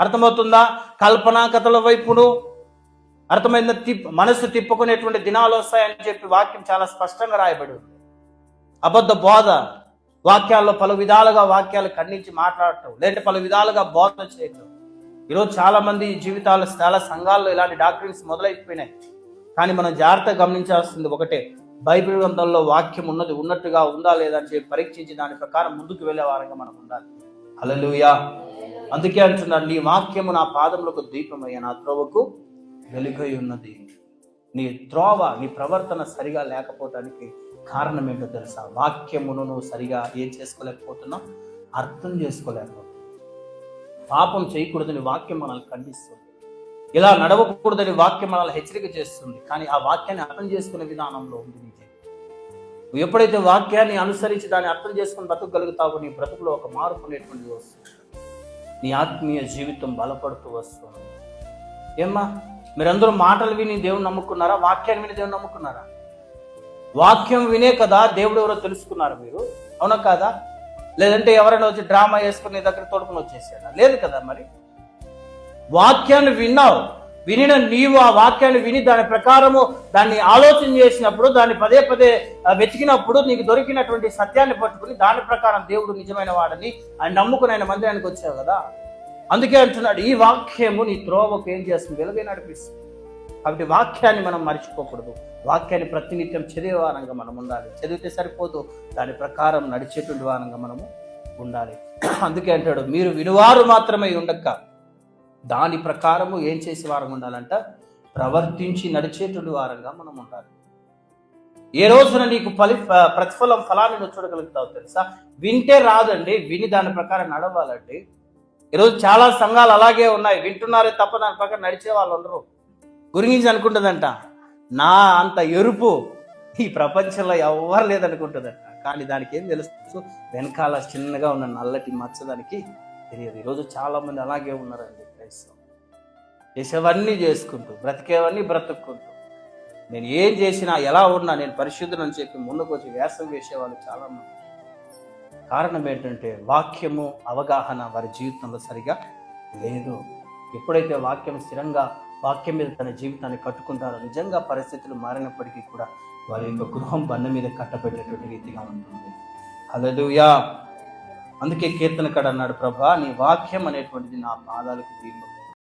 అర్థమవుతుందా? కల్పనా కథల వైపును అర్థమైన తిప్ మనసు తిప్పుకునేటువంటి దినాలు వస్తాయని చెప్పి వాక్యం చాలా స్పష్టంగా రాయబడి ఉంది. అబద్ధ బోధ వాక్యాల్లో పలు విధాలుగా వాక్యాలు ఖండించి మాట్లాడటం లేదంటే పలు విధాలుగా బోధన చేయటం. ఈరోజు చాలామంది జీవితాలు చాలా సంఘాల్లో ఇలాంటి డాక్టరీన్స్ మొదలైపోయినాయి. కానీ మనం జాగ్రత్తగా గమనించాల్సింది ఒకటే బైబిల్ గ్రంథంలో వాక్యం ఉన్నది ఉన్నట్టుగా ఉందా లేదా అని చెప్పి పరీక్షించి దాని ప్రకారం ముందుకు వెళ్ళే వారంగా మనం ఉండాలి. అలలుయా అందుకే అంటున్నారు నీ వాక్యము నా పాదములకు దీపమయ్యా నా త్రోవకు వెలుగై ఉన్నది. నీ త్రోవ నీ ప్రవర్తన సరిగా లేకపోవటానికి కారణం ఏంటో తెలుసా? వాక్యమును నువ్వు సరిగా ఏం చేసుకోలేకపోతున్నావు? అర్థం చేసుకోలేకపోతున్నావు. పాపం చేయకూడదని వాక్యం మనల్ని ఖండిస్తుంది. ఇలా నడవకూడదని వాక్యం మనల్ని హెచ్చరిక చేస్తుంది. కానీ ఆ వాక్యాన్ని అర్థం చేసుకునే విధానంలో ఉంది నీ నువ్వు ఎప్పుడైతే వాక్యాన్ని అనుసరించి దాన్ని అర్థం చేసుకుని బ్రతకగలుగుతావో నీ బ్రతుకులో ఒక మార్పు అనేటువంటిది వస్తుంది. నీ ఆత్మీయ జీవితం బలపడుతూ వస్తుంది. ఏమ్మా మీరందరూ మాటలు విని దేవుని నమ్ముకున్నారా? వాక్యాన్ని విని దేవుని నమ్ముకున్నారా? వాక్యం వినే కదా దేవుడు ఎవరో తెలుసుకున్నారు మీరు? అవునా కాదా? లేదంటే ఎవరైనా వచ్చి డ్రామా వేసుకుని దగ్గర తోడుకుని వచ్చేసాడా? లేదు కదా మరి. వాక్యాన్ని విన్నావు వినిన నీవు ఆ వాక్యాన్ని విని దాని ప్రకారము దాన్ని ఆలోచన చేసినప్పుడు దాన్ని పదే పదే వెతికినప్పుడు నీకు దొరికినటువంటి సత్యాన్ని పట్టుకుని దాని ప్రకారం దేవుడు నిజమైన వాడని ఆయన నమ్ముకుని ఆయన మందిరానికి వచ్చావు కదా? అందుకే అంటున్నాడు ఈ వాక్యము నీ త్రోవకు ఏం చేస్తుంది? వెలుగై నడిపిస్తుంది కాబట్టి వాక్యాన్ని మనం మర్చిపోకూడదు. వాక్యాన్ని ప్రతినిత్యం చదివే వారంగా మనం ఉండాలి. చదివితే సరిపోదు. దాని ప్రకారం నడిచేటువంటి వారంగా మనము ఉండాలి. అందుకే అంటాడు మీరు వినువారు మాత్రమే ఉండక దాని ప్రకారము ఏం చేసే వారం ఉండాలంట? ప్రవర్తించి నడిచేటువంటి వారంగా మనం ఉండాలి. ఏ రోజున నీకు ఫలి ప్రతిఫలం ఫలాన్ని చూడగలుగుతావు తెలుసా? వింటే రాదండి. విని దాని ప్రకారం నడవాలంటే ఈరోజు చాలా సంఘాలు అలాగే ఉన్నాయి. వింటున్నారే తప్ప దాని పక్కన నడిచే వాళ్ళు ఉండరు. గురించి అనుకుంటుందంట. నా అంత ఎరుపు ఈ ప్రపంచంలో ఎవ్వరు లేదనుకుంటుందంట. కానీ దానికి ఏం తెలుసు వెనకాల చిన్నగా ఉన్న నల్లటి మచ్చ దానికి తెలియదు. ఈరోజు చాలామంది అలాగే ఉన్నారండి క్రైస్తవం చేసేవన్నీ చేసుకుంటూ బ్రతికేవన్నీ బ్రతుక్కుంటూ. నేను ఏం చేసినా ఎలా ఉన్నా నేను పరిశుద్ధుడు అని చెప్పి ముందుకు వచ్చి వ్యాసం వేసేవాళ్ళు చాలామంది. కారణం ఏంటంటే వాక్యము అవగాహన వారి జీవితంలో సరిగా లేదు. ఎప్పుడైతే వాక్యం స్థిరంగా వాక్యం మీద తన జీవితాన్ని కట్టుకుంటారో నిజంగా పరిస్థితులు మారినప్పటికీ కూడా వారి యొక్క గృహం బండ మీద కట్టబెట్టేటువంటి రీతిగా ఉంటుంది. హల్లెలూయా! అందుకే కీర్తనకాడు అన్నాడు ప్రభా నీ వాక్యం అనేటువంటిది నా పాదాలకు దీపం